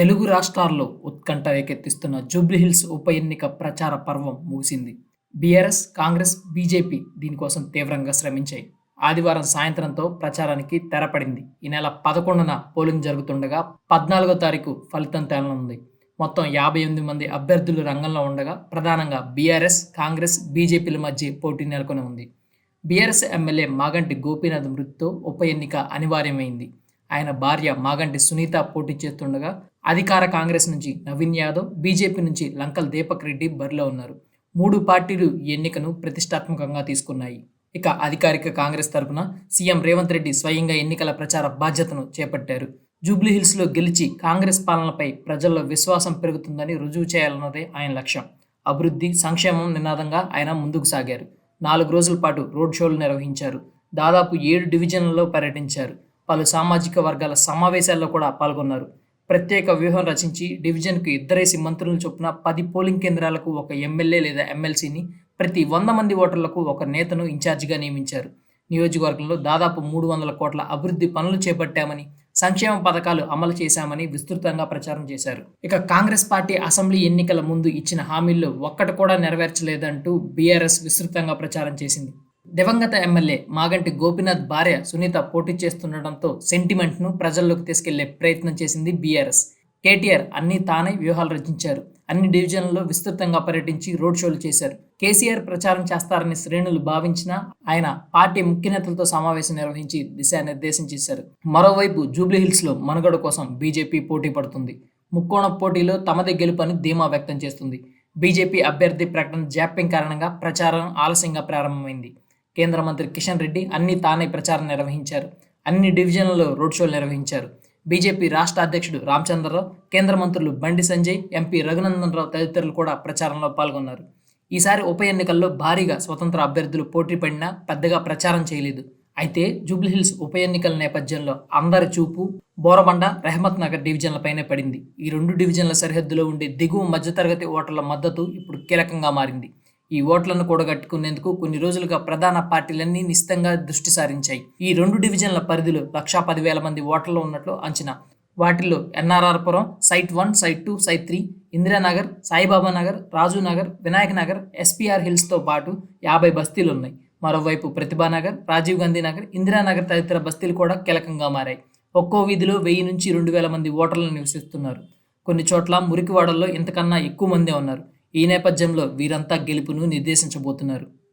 తెలుగు రాష్ట్రాల్లో ఉత్కంఠ రేకెత్తిస్తున్న జూబ్లీహిల్స్ ఉప ఎన్నిక ప్రచార పర్వం ముగిసింది. బీఆర్ఎస్ కాంగ్రెస్ బీజేపీ దీనికోసం తీవ్రంగా శ్రమించాయి. ఆదివారం సాయంత్రంతో ప్రచారానికి తెరపడింది. ఈ నెల పదకొండున పోలింగ్ జరుగుతుండగా పద్నాలుగో తారీఖు ఫలితం తేలనుంది. మొత్తం యాభై ఎనిమిది మంది అభ్యర్థులు రంగంలో ఉండగా ప్రధానంగా బీఆర్ఎస్ కాంగ్రెస్ బీజేపీల మధ్య పోటీ నెలకొని ఉంది బీఆర్ఎస్ ఎమ్మెల్యే మాగంటి గోపీనాథ్ మృతితో ఉప ఎన్నిక అనివార్యమైంది. ఆయన భార్య మాగంటి సునీత పోటీ చేస్తుండగా అధికార కాంగ్రెస్ నుంచి నవీన్ యాదవ్ బీజేపీ నుంచి లంకల్ దీపక్ రెడ్డి బరిలో ఉన్నారు. మూడు పార్టీలు ఈ ఎన్నికను ప్రతిష్టాత్మకంగా తీసుకున్నాయి. ఇక అధికారిక కాంగ్రెస్ తరపున సీఎం రేవంత్ రెడ్డి స్వయంగా ఎన్నికల ప్రచార బాధ్యతను చేపట్టారు. జూబ్లీహిల్స్లో గెలిచి కాంగ్రెస్ పాలనపై ప్రజల్లో విశ్వాసం పెరుగుతుందని రుజువు చేయాలన్నదే ఆయన లక్ష్యం. అభివృద్ధి సంక్షేమం నినాదంగా ఆయన ముందుకు సాగారు. నాలుగు రోజుల పాటు రోడ్ షోలు నిర్వహించారు. దాదాపు ఏడు డివిజన్లలో పర్యటించారు. పలు సామాజిక వర్గాల సమావేశాల్లో కూడా పాల్గొన్నారు. ప్రత్యేక వ్యూహం రచించి డివిజన్కు ఇద్దరేసి మంత్రుల చొప్పున పది పోలింగ్ కేంద్రాలకు ఒక ఎమ్మెల్యే లేదా ఎమ్మెల్సీని ప్రతి వంద మంది ఓటర్లకు ఒక నేతను ఇన్ఛార్జిగా నియమించారు. నియోజకవర్గంలో దాదాపు మూడు వందల కోట్ల అభివృద్ధి పనులు చేపట్టామని సంక్షేమ పథకాలు అమలు చేశామని విస్తృతంగా ప్రచారం చేశారు. ఇక కాంగ్రెస్ పార్టీ అసెంబ్లీ ఎన్నికల ముందు ఇచ్చిన హామీల్లో ఒక్కటి కూడా నెరవేర్చలేదంటూ బీఆర్ఎస్ విస్తృతంగా ప్రచారం చేసింది. దివంగత ఎమ్మెల్యే మాగంటి గోపీనాథ్ భార్య సునీత పోటీ చేస్తుండటంతో సెంటిమెంట్ను ప్రజల్లోకి తీసుకెళ్ళే ప్రయత్నం చేసింది బీఆర్ఎస్. కేటీఆర్ అన్ని తానే వ్యూహాలు రచించారు. అన్ని డివిజన్లలో విస్తృతంగా పర్యటించి రోడ్ షోలు చేశారు. కేసీఆర్ ప్రచారం చేస్తారని శ్రేణులు భావించినా ఆయన పార్టీ ముఖ్య నేతలతో సమావేశం నిర్వహించి దిశానిర్దేశం చేశారు. మరోవైపు జూబ్లీహిల్స్లో మనుగడ కోసం బీజేపీ పోటీ పడుతుంది. ముక్కోణ పోటీలో తమదే గెలుపని ధీమా వ్యక్తం చేస్తుంది. బీజేపీ అభ్యర్థి ప్రకటన జాప్యం కారణంగా ప్రచారం ఆలస్యంగా ప్రారంభమైంది. కేంద్ర మంత్రి కిషన్ రెడ్డి అన్ని తానే ప్రచారం నిర్వహించారు. అన్ని డివిజన్లలో రోడ్ షోలు నిర్వహించారు. బీజేపీ రాష్ట్ర అధ్యక్షుడు రామచంద్రరావు కేంద్ర మంత్రులు బండి సంజయ్ ఎంపీ రఘునందన్ రావు తదితరులు కూడా ప్రచారంలో పాల్గొన్నారు. ఈసారి ఉప ఎన్నికల్లో భారీగా స్వతంత్ర అభ్యర్థులు పోటీ పడినా పెద్దగా ప్రచారం చేయలేదు. అయితే జూబ్లీహిల్స్ ఉప ఎన్నికల నేపథ్యంలో అందరి చూపు బోరబండ రెహమత్ నగర్ డివిజన్లపైనే పడింది. ఈ రెండు డివిజన్ల సరిహద్దులో ఉండే దిగువ మధ్యతరగతి ఓటర్ల మద్దతు ఇప్పుడు కీలకంగా మారింది. ఈ ఓట్లను కూడగట్టుకునేందుకు కొన్ని రోజులుగా ప్రధాన పార్టీలన్నీ నిశితంగా దృష్టి సారించాయి. ఈ రెండు డివిజన్ల పరిధిలో లక్షా పదివేల మంది ఓటర్లు ఉన్నట్లు అంచనా. వాటిల్లో NRRpuram site one site two site three Indiranagar Saibaba Nagar Raju Nagar Vinayak Nagar SPR హిల్స్తో పాటు యాభై బస్తీలు ఉన్నాయి. మరోవైపు ప్రతిభానగర్ రాజీవ్ గాంధీ నగర్ ఇందిరానగర్ తదితర బస్తీలు కూడా కీలకంగా మారాయి. ఒక్కో వీధిలో వెయ్యి నుంచి రెండు వేల మంది ఓటర్లు నివసిస్తున్నారు. కొన్ని చోట్ల మురికివాడల్లో ఇంతకన్నా ఎక్కువ మందే ఉన్నారు. ఈ నేపథ్యంలో వీరంతా గెలుపును నిర్దేశించబోతున్నారు.